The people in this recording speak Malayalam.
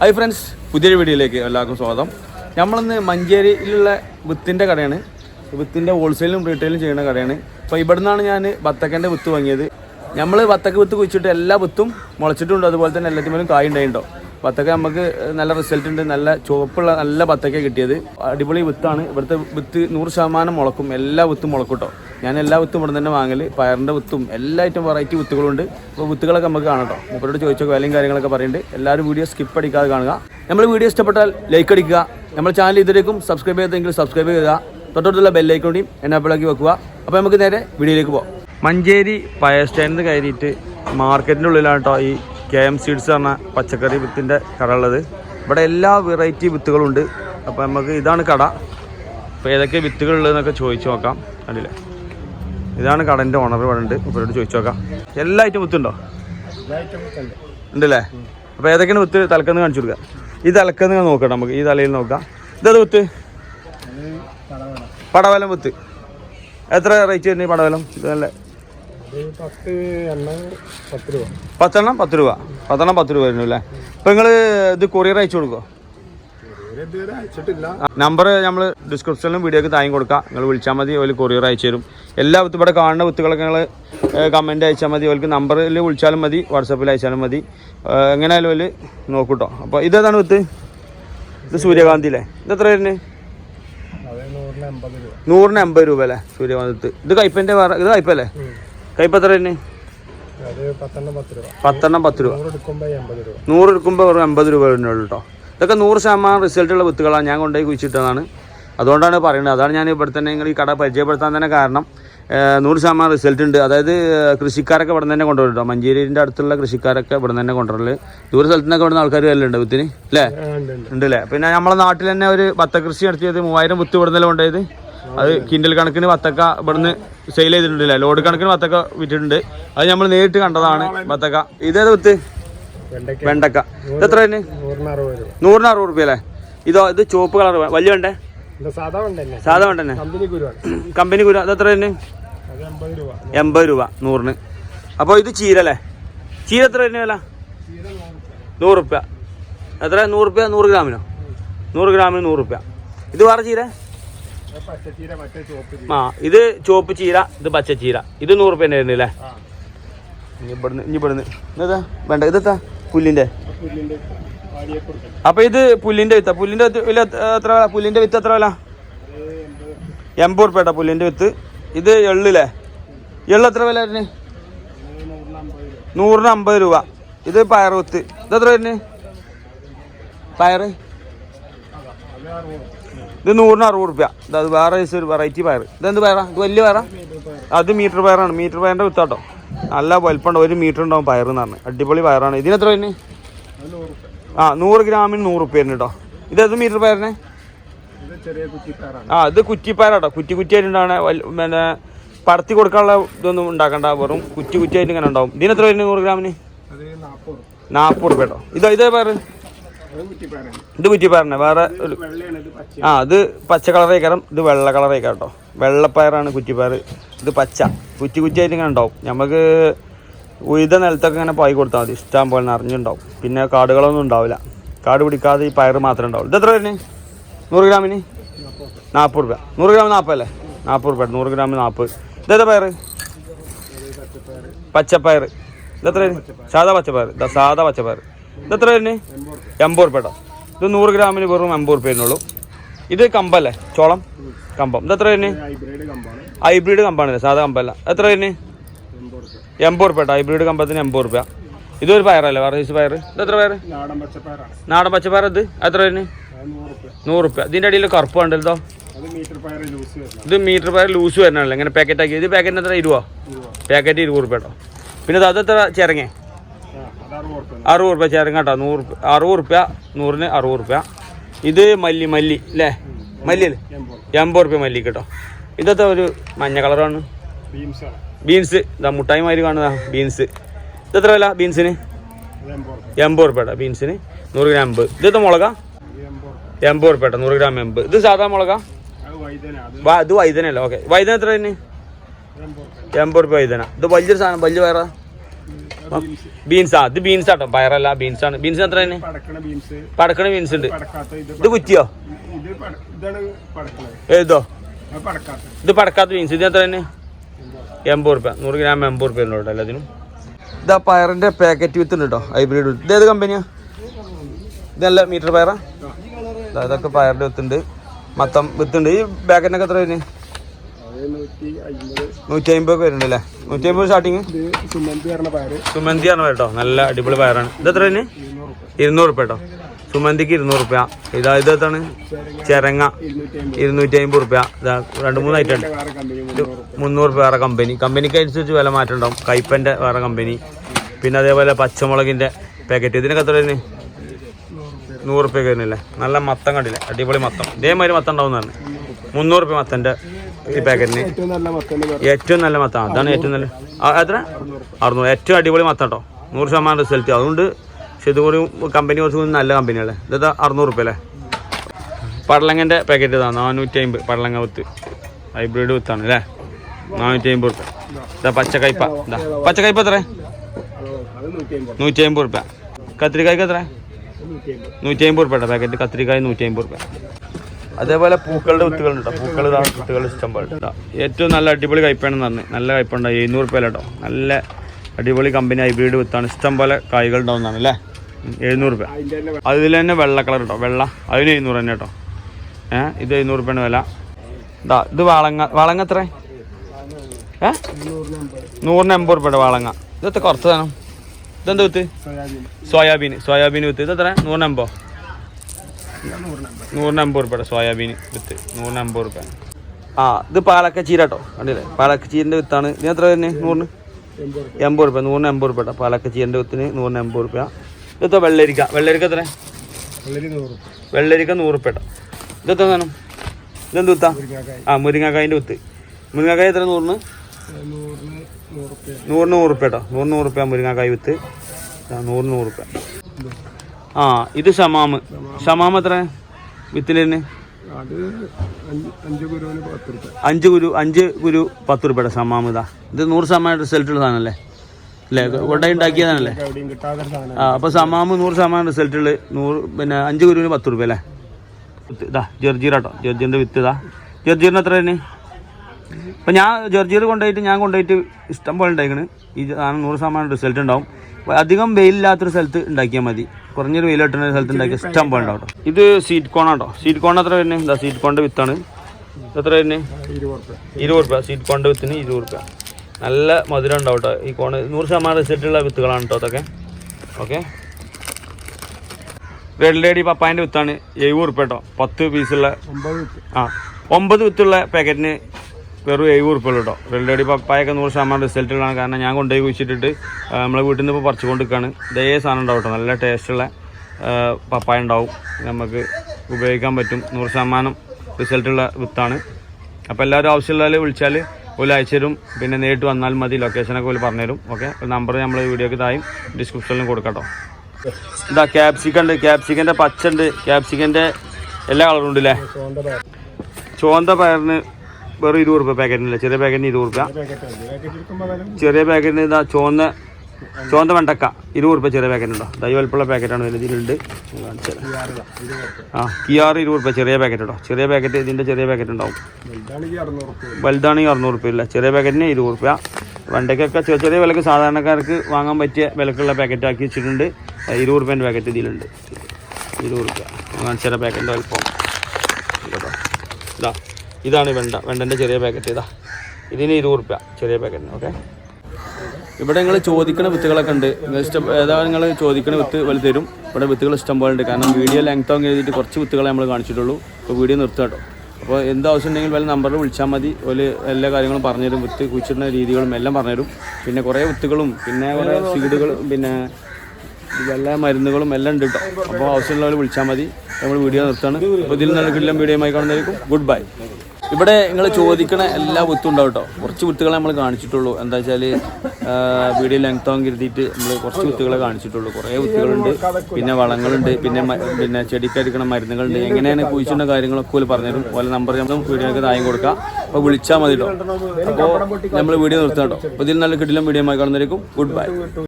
ഹായ് ഫ്രണ്ട്സ് പുതിയൊരു വീഡിയോയിലേക്ക് എല്ലാവർക്കും സ്വാഗതം. നമ്മളിന്ന് മഞ്ചേരിയിലുള്ള വിത്തിന്റെ കടയാണ്. വിത്തിന്റെ ഹോൾസെയിലും റീറ്റെയിലും ചെയ്യുന്ന കടയാണ്. അപ്പോൾ ഇവിടെ നിന്നാണ് ഞാൻ ബത്തക്കന്റെ വിത്ത് വാങ്ങിയത്. നമ്മൾ ബത്തക്ക വിത്ത് കുഴിച്ചിട്ട് എല്ലാ വിത്തും മുളച്ചിട്ടുണ്ട്. അതുപോലെ തന്നെ എല്ലാത്തിനും കായ് ഉണ്ടായിട്ടുണ്ടോ ബത്തക്ക നമുക്ക് നല്ല റിസൾട്ട് ഉണ്ട്. നല്ല ചുവപ്പുള്ള നല്ല ബത്തക്ക കിട്ടിയത്. അടിപൊളി വിത്താണ്. ഇവിടുത്തെ വിത്ത് നൂറ് ശതമാനം മുളക്കും. എല്ലാ വിത്തും മുളക്കും കേട്ടോ ഞാൻ എല്ലാ വിത്തും ഇവിടെ തന്നെ വാങ്ങൽ പയറിന്റെ വിത്തും എല്ലാ ഐറ്റം വെറൈറ്റി വിത്തുകളുണ്ട്. അപ്പോൾ വിത്തുകളൊക്കെ നമുക്ക് കാണാം മൂപ്പരോട് ചോദിച്ചോ വിലയും കാര്യങ്ങളൊക്കെ പറയുന്നുണ്ട് എല്ലാവരും വീഡിയോ സ്കിപ്പ് അടിക്കാതെ കാണുക. നമ്മൾ വീഡിയോ ഇഷ്ടപ്പെട്ടാൽ ലൈക്ക് അടിക്കുക. നമ്മുടെ ചാനൽ ഇതിലേക്കും സബ്സ്ക്രൈബ് ചെയ്തെങ്കിൽ സബ്സ്ക്രൈബ് ചെയ്യുക. തൊട്ടടുത്തുള്ള ബെല്ലൈക്കോണ്ടിയും എന്നെ അപ്പിളാക്കി വെക്കുക. അപ്പോൾ നമുക്ക് നേരെ വീഡിയോയിലേക്ക് പോകാം മഞ്ചേരി പയർ സ്റ്റാൻഡിൽ കയറിയിട്ട് മാർക്കറ്റിന്റെ ഉള്ളിലാണ് കേട്ടോ ഈ കെ എം സീഡ്സ് പറഞ്ഞ പച്ചക്കറി വിത്തിന്റെ കട ഉള്ളത്. ഇവിടെ എല്ലാ വെറൈറ്റി വിത്തുകളുണ്ട്. അപ്പോൾ നമുക്ക് ഇതാണ് കട. അപ്പോൾ ഏതൊക്കെ വിത്തുകളുള്ളതെന്നൊക്കെ ചോദിച്ചു നോക്കാം. കണ്ടില്ലേ ഇതാണ് കടന്റെ ഓണർ ഇവിടെ ഉണ്ട് ഇവരോട് ചോദിച്ചു നോക്കാം. എല്ലാ ഐറ്റം വിത്തുണ്ടോ? ഉണ്ടല്ലേ? അപ്പോൾ ഏതൊക്കെയാണ് വിത്ത് തലക്കെന്ന് കാണിച്ചു കൊടുക്കുക? ഈ തലക്കെന്ന് നോക്കാം നമുക്ക്. ഈ തലയിൽ നോക്കാം. ഇതത് വിത്ത്? പടവലം വിത്ത്. എത്ര റേറ്റ് വരുന്നത് പടവലം? ഇത് നല്ല പത്തെണ്ണം പത്ത് രൂപ. പത്തെണ്ണം പത്ത് രൂപ വരുന്നു അല്ലേ അപ്പോൾ നിങ്ങൾ ഇത് കൊറിയർ അയച്ചു അയച്ചിട്ടില്ല നമ്പർ നമ്മൾ ഡിസ്ക്രിപ്ഷനിലും വീഡിയോക്ക് താങ്ങി കൊടുക്കാം. നിങ്ങൾ വിളിച്ചാൽ മതി ഓൽ കൊറിയർ അയച്ചു തരും. എല്ലാ വിത്ത് ഇവിടെ കാണുന്ന വിത്തുകളൊക്കെ നിങ്ങൾ കമന്റ് അയച്ചാൽ മതി. ഓൽക്ക് നമ്പറിൽ വിളിച്ചാലും മതി വാട്സപ്പിൽ അയച്ചാലും മതി. എങ്ങനെയായാലും ഓൽ നോക്കൂട്ടോ. അപ്പോൾ ഇതേതാണ് വിത്ത്? ഇത് സൂര്യകാന്തി അല്ലേ? ഇത് എത്ര വരുന്നത് നൂറിന് എൺപത് രൂപ അല്ലേ? സൂര്യകാന്തി ഇത് കയ്പന്റെ വേറെ ഇത് കയ്പല്ലേ കയ്പ എത്ര വരുന്നത് പത്തെണ്ണം പത്ത് രൂപ. പത്തെണ്ണം പത്ത് രൂപ. നൂറ് എടുക്കുമ്പോൾ അമ്പത് രൂപ. നൂറ് എടുക്കുമ്പോൾ വെറും എൺപത് രൂപ വരുന്നുള്ളൂ കേട്ടോ ഇതൊക്കെ നൂറ് ശതമാനം റിസൾട്ടുള്ള വിത്തുകളാണ് ഞാൻ കൊണ്ടുപോയി കുഴിച്ചിട്ടതാണ്. അതുകൊണ്ടാണ് പറയുന്നത്. അതാണ് ഞാൻ ഇവിടെ തന്നെ നിങ്ങൾ ഈ കട പരിചയപ്പെടുത്താൻ തന്നെ കാരണം നൂറ് ശതമാനം റിസൾട്ട് ഉണ്ട്. അതായത് കൃഷിക്കാരൊക്കെ ഇവിടെ തന്നെ കൊണ്ടുവരും കേട്ടോ. മഞ്ചേരിന്റെ അടുത്തുള്ള കൃഷിക്കാരൊക്കെ ഇവിടെ തന്നെ കൊണ്ടുവരൽ. ദൂര സ്ഥലത്തുനിന്നൊക്കെ ഇവിടെ നിന്ന് ആൾക്കാർ വരലുണ്ട് വിത്തിന് അല്ലേ? ആ, ഉണ്ട് ഉണ്ട്. ഉണ്ട് അല്ലേ പിന്നെ നമ്മളെ നാട്ടിൽ തന്നെ ഒരു വത്തകൃഷി നടത്തിയത് മൂവായിരം വിത്ത് ഇവിടെ നിന്നല്ലേ കൊണ്ടുപോയത്? അത് കിൻഡൽ കണക്കിന് വത്തക്ക ഇവിടുന്ന് സെയിൽ ചെയ്തിട്ടുണ്ടല്ലേ? ലോഡ് കണക്കിന് വത്തക്ക വിറ്റിട്ടുണ്ട്. അത് നമ്മൾ നേരിട്ട് കണ്ടതാണ് വത്തക്ക. ഇതേത് വിത്ത്? വെണ്ടക്ക ഇത് എത്ര തന്നെ നൂറിന് അറുപത് രൂപ. റുപ്യ അല്ലേ ഇതോ ഇത് ചുവപ്പ് കളർ വലിയ വേണ്ടേ? സാധാ വേണ്ടേ കമ്പനി കുരു അത് എത്ര തന്നെ എൺപത് രൂപ നൂറിന്. അപ്പോൾ ഇത് ചീര അല്ലേ? ചീര എത്ര തന്നെ വില? നൂറ് റുപ്യ. എത്ര? നൂറ് റുപ്യ നൂറ് ഗ്രാമിനോ? നൂറ് ഗ്രാമിന് നൂറ് റുപ്യ. ഇത് വേറെ ചീര? ആ ഇത് ചുവപ്പ് ചീര ഇത് പച്ച ചീര. ഇത് നൂറ് റുപ്യ തന്നെ വരുന്നില്ലേ ഇനി ഇവിടുന്ന് ഇനി ഇവിടുന്ന്. ഇതെത്താ വേണ്ട ഇതെത്താ പുല്ലിന്റെ? അപ്പൊ ഇത് പുല്ലിന്റെ വിത്ത. പുല്ലിന്റെ എത്ര വില? പുല്ലിന്റെ വിത്ത് എത്ര വില? എൺപത് ഉറുപ്പേട്ട പുല്ലിന്റെ വിത്ത്. ഇത് എള്ളില്ലേ? എള്ള് എത്ര വില വരുന്നത് നൂറിന് അമ്പത് രൂപ. ഇത് പയർ വിത്ത്. ഇത് എത്ര വരുന്നത് പയർ ഇത് നൂറിന് അറുപത് റുപ്യ. ഇത് വേറെ ഒരു വെറൈറ്റി പയർ ഇതെന്ത് പയറാ? ഇത് വലിയ പയറാ? അത് മീറ്റർ പയറാണ്. മീറ്റർ പയറിന്റെ വിത്താട്ടോ. നല്ല വലുപ്പമുണ്ട്. ഒരു മീറ്റർ ഉണ്ടാവും പയർ എന്ന് പറഞ്ഞത് അടിപൊളി പയറാണ്. ഇതിന് എത്ര വരുന്നത് അത് നൂറ് ആ നൂറ് ഗ്രാമിന് നൂറ് റുപ്യ വരുന്നു കേട്ടോ ഇത് എത്ര മീറ്റർ പയറിനെ? ആ ഇത് കുറ്റിപ്പയറാട്ടോ. കുറ്റി കുറ്റിയായിട്ടുണ്ടാവണ പിന്നെ പടത്തി കൊടുക്കാനുള്ള ഇതൊന്നും ഉണ്ടാക്കണ്ട. വെറും കുറ്റി കുറ്റി ആയിട്ട് ഇങ്ങനെ ഉണ്ടാവും. ഇതിന് എത്ര വരുന്നത് നൂറ് ഗ്രാമിന്? നാൽപ്പത് റുപ്യ കേട്ടോ ഇതോ ഇതേ കുറ്റിക്കാരാണ് ഇത് കുറ്റിപ്പയറിനെ വേറെ ഒരു ആ കയറും പച്ച കളറേക്കാരം ഇത് വെള്ള കളറേക്കാരം കേട്ടോ വെള്ളപ്പയറാണ് കുറ്റിപ്പയർ ഇത് പച്ച. കുറ്റി കുറ്റിയായിട്ട് ഇങ്ങനെ ഉണ്ടാവും. നമുക്ക് ഉഴുത നിലത്തൊക്കെ ഇങ്ങനെ പായി കൊടുത്താൽ മതി. ഇഷ്ടം പോലെ നിറഞ്ഞുണ്ടാവും. പിന്നെ കാടുകളൊന്നും ഉണ്ടാവില്ല. കാട് പിടിക്കാതെ ഈ പയർ മാത്രമേ ഉണ്ടാവുള്ളൂ. ഇത് എത്ര വരുന്നത് നൂറ് ഗ്രാമിന്? നാൽപ്പത് രൂപ നൂറ് ഗ്രാം നാൽപ്പത് അല്ലേ നാൽപ്പത് രൂപ നൂറ് ഗ്രാമിന് നാൽപ്പത് ഇതേതാ പയർ പച്ചപ്പയർ ഇതെത്ര സാധാ പച്ചപ്പയർ ഇതാ സാധാ പച്ചപ്പയർ ഇതെത്ര വരുന്നത് എൺപത് റുപ്യ കേട്ടോ ഇത് നൂറ് ഗ്രാമിന് വെറും എൺപത് റുപ്യ വരുന്നുള്ളൂ. ഇത് കമ്പല്ലേ? ചോളം? കമ്പം. ഇത് എത്ര വരുന്നത് ഹൈബ്രിഡ് കമ്പാണ് സാധാ കമ്പല്ല. എത്ര വരുന്നത് എൺപത് റുപ്യ കേട്ടോ ഹൈബ്രിഡ് കമ്പത്തിന് എൺപത് റുപ്യ ഇതൊരു പയറല്ലേ? വേറെ സൈസ് പയർ ഇത് എത്ര പയർ നാടൻ പച്ചപ്പയർ ഇത് എത്ര വരുന്നത് അത് നൂറ് റുപ്യ ഇതിന്റെ അടിയിൽ കറുപ്പ് ഉണ്ടല്ലോ ഇത്? മീറ്റർ പയർ ലൂസ് വരണല്ലേ ഇങ്ങനെ പാക്കറ്റ് ആക്കി. ഇത് പാക്കറ്റിന് എത്ര? ഇരുപോ പാക്കറ്റ് ഇരുപത് റുപ്യ കേട്ടോ പിന്നെ അത് എത്ര ചിരങ്ങേ? അറുപത് റുപ്യ ചേരം കേട്ടോ നൂറ് അറുപത് റുപ്യ നൂറിന് അറുപത് റുപ്യ ഇത് മല്ലി മല്ലി അല്ലേ മല്ലി അല്ലേ? എൺപത്. റുപ്യ മല്ലി കേട്ടോ. ഇതൊക്കെ ഒരു മഞ്ഞ കളറാണ്. ബീൻസ് ഇതാ മുട്ടായി മാതിരി കാണുന്നതാ ബീൻസ്. ഇതെത്ര വില ബീൻസിന്? എൺപത് റുപ്യ കേട്ടോ ബീൻസിന്. നൂറ് ഗ്രാം എൺപത്. എത്ര മുളക? എൺപത് റുപ്യ കേട്ടോ നൂറ് ഗ്രാം എൺപത്. ഇത് സാധാ മുളക? അത് വൈദന ഇത് വൈദനല്ല ഓക്കെ. വൈദന എത്ര തന്നെ എൺപത് റുപ്യ വൈദന ഇത് വലിയൊരു സാധനം വലിയ വേറെ? അത് ആ ഇത് ബീൻസ് ആട്ടോ. പയറല്ല ബീൻസ് ആണ്. ബീൻസ് എത്ര തന്നെ? പടക്കണ ബീൻസ് ബീൻസ് ഉണ്ട്. ഇത് കുറ്റിയോ? ഏതോ? ഇത് പടക്കാത്ത. ബീൻസ് ഇത് എത്ര തന്നെ? എൺപത് റുപ്യ. നൂറ് ഗ്രാം എൺപത് റുപ്യ ഉണ്ട് എല്ലാത്തിനും. ഇതാ പയറിന്റെ പാക്കറ്റ് വിത്ത് ഉണ്ട് കേട്ടോ. ഹൈബ്രിഡ് ഇത് ഏത് കമ്പനിയാ ഇതല്ല മീറ്റർ പയറാ? ഇതൊക്കെ പയറിന്റെ വിത്തുണ്ട് മൊത്തം വിത്തുണ്ട് ഈ പാക്കറ്റിനൊക്കെ എത്ര വരുന്നത് നൂറ്റി അമ്പത് വരുന്നുണ്ട് അല്ലേ നൂറ്റി അമ്പത് സ്റ്റാർട്ടിങ് സുമന്തി ആണ് കേട്ടോ നല്ല അടിപൊളി പയറാണ്. ഇത് എത്ര തന്നെ ഇരുന്നൂറ് റുപ്യ കേട്ടോ. സുമന്തിക്ക് ഇരുന്നൂറ് റുപ്യ ഇതാ ഇത് എത്താണ്? ചിരങ്ങ. ഇരുന്നൂറ്റി അമ്പത്. റുപ്യ ഇതാ രണ്ട് മൂന്ന് ഐറ്റം ഉണ്ട്. മുന്നൂറ് റുപ്യ വേറെ കമ്പനി. കമ്പനിക്ക് അനുസരിച്ച് വില മാറ്റം ഉണ്ടാവും. കയ്പന്റെ വേറെ കമ്പനി. പിന്നെ അതേപോലെ പച്ചമുളകിന്റെ പാക്കറ്റ് ഇതിനൊക്കെ എത്ര വരുന്നത് നൂറ് റുപ്യ വരുന്നില്ലേ നല്ല മത്തം കണ്ടില്ലേ? അടിപൊളി മത്തം. ഇതേമാതിരി മത്തം ഉണ്ടാവുന്നതാണ് മുന്നൂറ് റുപ്യ മത്തന്റെ ഈ പാക്കറ്റിന് ഏറ്റവും നല്ല മത്ത അതാണ് ഏറ്റവും നല്ല എത്ര? അറുന്നൂറ്. ഏറ്റവും അടിപൊളി മത്ത കേട്ടോ നൂറ് ശതമാനം റിസൾട്ട് അതുകൊണ്ട് പക്ഷെ ഇതുകൂടി കമ്പനി കുറച്ച് കൂടി നല്ല കമ്പനിയല്ലേ ഇതാ അറുന്നൂറ് റുപ്യ അല്ലേ? പടലങ്ങന്റെ പാക്കറ്റ് ഇതാണ് നാനൂറ്റി അമ്പത് പടലങ്ങ വിത്ത്. ഹൈബ്രിഡ് വിത്താണ് അല്ലേ? നാനൂറ്റി അമ്പത് റുപ്യ. ഇതാ പച്ചക്കയ്പ ഇതാ. പച്ചക്കയ്പ എത്ര? നൂറ്റി അമ്പത് റുപ്യ. കത്തിരിക്കായ്ക്ക് എത്ര? നൂറ്റി അമ്പത് നൂറ്റി അമ്പത് റുപ്യ പാക്കറ്റ് കത്തിരിക്കായ് നൂറ്റി അമ്പത് റുപ്യ. അതേപോലെ പൂക്കളുടെ വിത്തുകളുണ്ട് ഉണ്ടോ പൂക്കൾ വിത്തുകൾ ഇഷ്ടം പോലെ. ഏറ്റവും നല്ല അടിപൊളി കയ്പാണെന്ന് പറഞ്ഞു. നല്ല കയ്പ്പുണ്ട് എഴുന്നൂറ് രൂപ കേട്ടോ. നല്ല അടിപൊളി കമ്പനി ഹൈബ്രിഡ് വിത്താണ്. ഇഷ്ടം പോലെ കായ്കൾ ഉണ്ടാവുന്നതാണ് അല്ലേ? എഴുന്നൂറ് രൂപ അതിൽ തന്നെ വെള്ള കളർ കേട്ടോ. വെള്ള. അതിന് എഴുന്നൂറ് തന്നെ കേട്ടോ. ഏ ഇത് എഴുന്നൂറ് രൂപയാണ് വില. ഇതാ ഇത് വാളങ്ങ. വാളങ്ങ എത്ര ഏ? നൂറിന് എൺപത് രൂപയുടെ വാളങ്ങ. ഇതെത്ര കുറച്ച് തരണം ഇതെന്ത് വിത്ത്? സോയാബീൻ. സോയാബീൻ. സോയാബീൻ വിത്ത്. ഇതെത്ര? നൂറിന് എൺപോ നൂറിന് അമ്പത് അമ്പത് സോയാബീൻ വിത്ത്. നൂറിന് അമ്പത് റുപ്യ. ആ ഇത് പാലക്ക ചീര കേട്ടോ കണ്ടില്ലേ? പാലക്ക ചീരന്റെ വിത്താണ്. ഇതിന് എത്ര തന്നെ നൂറിന്? എൺപത് രൂപ റുപ്യ. നൂറിന് എൺപത് റുപ്യ കേട്ടോ പാലക്ക ചീരന്റെ വിത്തിന് നൂറിന് എൺപത് റുപ്യ. ഇതെത്തോ വെള്ളരിക്ക. വെള്ളരിക്ക എത്ര റുപ്യ വെള്ളരിക്ക നൂറ് റുപ്യ കേട്ടോ ഇതെത്ര സാധനം? ഇതെന്ത് വിത്താ? ആ മുരിങ്ങക്കായന്റെ വിത്ത്. മുരിങ്ങക്കായ എത്ര നൂറിന്? നൂറിന് നൂറ് റുപ്യ റുപ്യ കേട്ടോ നൂറിന് നൂറ് റുപ്യ മുരിങ്ങാക്കായ വിത്ത്. നൂറിന് നൂറ് റുപ്യ. ആ ഇത് ഷമാമ്. ഷമാമ് എത്ര? വിത്തിൽ തന്നെ അത് അഞ്ച് ഗുരു അഞ്ച് ഗുരു പത്ത് റുപ്യയുടെ ഷമാമ് ഇതാ. ഇത് നൂറ് ശതമാനം റിസൾട്ട് ഉള്ള സാധനമല്ലേ അല്ലേ? കൊണ്ടായി ഉണ്ടാക്കിയതാണല്ലേ ആ അപ്പോൾ സമാമ് നൂറ് ശതമാനം റിസൾട്ടുള്ള നൂറ് പിന്നെ അഞ്ച് ഗുരുവിന് പത്ത് റുപ്യ അല്ലേ? ഇതാ ജർജീറാട്ടോ ജർജീറിന്റെ വിത്ത് ഇതാ. ജർജീറിന് എത്ര തന്നെ അപ്പൊ ഞാൻ ജർജീർ കൊണ്ടുപോയിട്ട് ഞാൻ കൊണ്ടുപോയിട്ട് ഇഷ്ടം പോലെ ഉണ്ടായിക്കണ്. ഈ സാധനം നൂറ് ശതമാനം റിസൾട്ട് ഉണ്ടാവും. അധികം വെയിലില്ലാത്തൊരു സ്ഥലത്ത് ഉണ്ടാക്കിയാൽ മതി. കുറഞ്ഞൊരു വെയിൽ കിട്ടുന്ന സ്ഥലത്ത് ഉണ്ടാക്കിയ ഇഷ്ടം പോലെ കേട്ടോ. ഇത് സീറ്റ് കോൺ ആട്ടോ. സീറ്റ് കോൺ എത്ര വരുന്നത് എന്താ സീറ്റ് കോണിന്റെ വിത്താണ്. എത്ര വരുന്നത് ഇരുപത് റുപ്യ. സീറ്റ് കോണിന്റെ വിത്തിന് ഇരുപത് റുപ്യ. നല്ല മധുരം ഉണ്ടാവും കേട്ടോ. ഈ കോണ് നൂറ് ശതമാനം റിസൾട്ടുള്ള വിത്തുകളാണ് കേട്ടോ അതൊക്കെ. ഓക്കെ റെഡ് പപ്പായന്റെ വിത്താണ്. എഴുപത് റുപ്യ കേട്ടോ. പത്ത് പീസുള്ള ആ ഒമ്പത് വിത്തുള്ള പാക്കറ്റിന് വെറും എഴുപത് റുപ്യ കേട്ടോ റെഡ് ലേഡി പപ്പായൊക്കെ നൂറ് ശതമാനം റിസൾട്ടുകളാണ്. കാരണം ഞാൻ കൊണ്ടുപോയി കുഴിച്ചിട്ടിട്ട് നമ്മളെ വീട്ടിൽ നിന്ന് ഇപ്പോൾ പറിച്ചു കൊണ്ടിരിക്കുകയാണ് ഇതേ സാധനം ഉണ്ടാവും കേട്ടോ നല്ല ടേസ്റ്റുള്ള പപ്പായ ഉണ്ടാവും. നമുക്ക് ഉപയോഗിക്കാൻ പറ്റും. നൂറ് ശതമാനം റിസൾട്ടുള്ള വിത്താണ്. അപ്പോൾ എല്ലാവരും ആവശ്യമുള്ളവർ വിളിച്ചാൽ ഒരു അയച്ചുതരും പിന്നെ നേരിട്ട് വന്നാൽ മതി. ലൊക്കേഷനൊക്കെ ഒരു പറഞ്ഞുതരും ഓക്കെ നമ്പർ നമ്മൾ വീഡിയോക്ക് തായും ഡിസ്ക്രിപ്ഷനിലും കൊടുക്കട്ടോ ഇതാ ക്യാപ്സിക്ക ഉണ്ട്. ക്യാപ്സിക്കന്റെ പച്ച ഉണ്ട്. ക്യാപ്സിക്കന്റെ എല്ലാ കളറും ഉണ്ട് അല്ലേ ചോണ്ട പയറിന് വെറും ഇരുപത് റുപ്യ പാക്കറ്റിനില്ല ചെറിയ പാക്കറ്റിന് ഇരുപത് റുപ്യ. ചെറിയ പാക്കറ്റിന് ഇതാ ചുവന്ന ചുവന്ന വെണ്ടക്ക. ഇരുപത് റുപ്യ ചെറിയ പാക്കറ്റുണ്ടോ ദൈവ ദൈ വലുപ്പമുള്ള പാക്കറ്റാണ് വലിയ ഇതിലുണ്ട്. കാണിച്ചു ആ കിയാറ് ഇരുപത് റുപ്യ ചെറിയ പാക്കറ്റ് ഉണ്ടോ? ചെറിയ പാക്കറ്റ് ഇതിന്റെ ചെറിയ പാക്കറ്റ് ഉണ്ടാവും. വലുതാണെങ്കിൽ അറുന്നൂറ് റുപ്യ. ഇല്ല ചെറിയ പാക്കറ്റിന് ഇരുപത് റുപ്യ. വെണ്ടയ്ക്കൊക്കെ ചെറിയ ചെറിയ വിലക്ക് സാധാരണക്കാർക്ക് വാങ്ങാൻ പറ്റിയ വിലക്കുള്ള പാക്കറ്റ് ആക്കി വെച്ചിട്ടുണ്ട്. ഇരുപത് റുപ്യേന്റെ പാക്കറ്റ് ഇതിലുണ്ട്. ഇരുപത് റുപ്യ. കാണിച്ചു തരാം പാക്കറ്റിന്റെ വലുപ്പം. കേട്ടോ ഇതാ. ഇതാണ് വെണ്ട വെണ്ടന്റെ ചെറിയ പാക്കറ്റ് ഇതാ. ഇതിന് ഇരുപത് റുപ്യ ചെറിയ പാക്കറ്റിന് ഓക്കെ ഇവിടെ നിങ്ങൾ ചോദിക്കുന്ന വിത്തുകളൊക്കെ ഉണ്ട്. ഇഷ്ടം ഏതാ നിങ്ങൾ ചോദിക്കുന്ന വിത്ത് വലുത് തരും. ഇവിടെ വിത്തുകൾ ഇഷ്ടം പോലെ ഉണ്ട്. കാരണം വീഡിയോ ലെങ്ത് ആവും എഴുതിയിട്ട് കുറച്ച് വിത്തുകളെ നമ്മൾ കാണിച്ചിട്ടുള്ളൂ. അപ്പോൾ വീഡിയോ നിർത്തുക കേട്ടോ. അപ്പോൾ എന്ത് ആവശ്യം ഉണ്ടെങ്കിൽ വല്ല നമ്പറിൽ വിളിച്ചാൽ മതി. ഒരു എല്ലാ കാര്യങ്ങളും പറഞ്ഞുതരും. വിത്ത് കുഴിച്ചിടുന്ന രീതികളും എല്ലാം പറഞ്ഞുതരും. പിന്നെ കുറേ വിത്തുകളും പിന്നെ കുറേ സീഡുകളും പിന്നെ എല്ലാ മരുന്നുകളും എല്ലാം ഉണ്ട് കേട്ടോ. അപ്പോൾ ആവശ്യമുള്ളവർ വിളിച്ചാൽ മതി. നമ്മൾ വീഡിയോ നിർത്താണ് അപ്പോൾ ഇതിൽ കിട്ടുന്ന വീഡിയോ ആയി കാണുന്നതായിരിക്കും. ഗുഡ് ബൈ ഇവിടെ നിങ്ങൾ ചോദിക്കണ എല്ലാ വിത്തും ഉണ്ടാവും കേട്ടോ കുറച്ച് വിത്തുകളെ നമ്മൾ കാണിച്ചിട്ടുള്ളൂ. എന്താ വെച്ചാൽ വീഡിയോ ലെങ്ത് ആവും കരുതിയിട്ട് നമ്മൾ കുറച്ച് വിത്തുകളെ കാണിച്ചിട്ടുള്ളൂ. കുറേ വിത്തുകളുണ്ട്. പിന്നെ വളങ്ങളുണ്ട്. പിന്നെ പിന്നെ ചെടിക്കടിക്കണ മരുന്നുകളുണ്ട്. എങ്ങനെയാണ് കുഴിച്ചിട്ടുള്ള കാര്യങ്ങളൊക്കെ പോലും പറഞ്ഞുതരും. പോലെ നമ്പർ നമ്മൾ വീഡിയോക്ക് തായം കൊടുക്കാം. അപ്പോൾ വിളിച്ചാൽ മതി കേട്ടോ അപ്പോൾ നമ്മൾ വീഡിയോ നിർത്താം കേട്ടോ അപ്പോൾ ഇതിൽ നല്ല കിട്ടില്ല വീഡിയോ കാണുന്നതായിരിക്കും ഗുഡ് ബൈ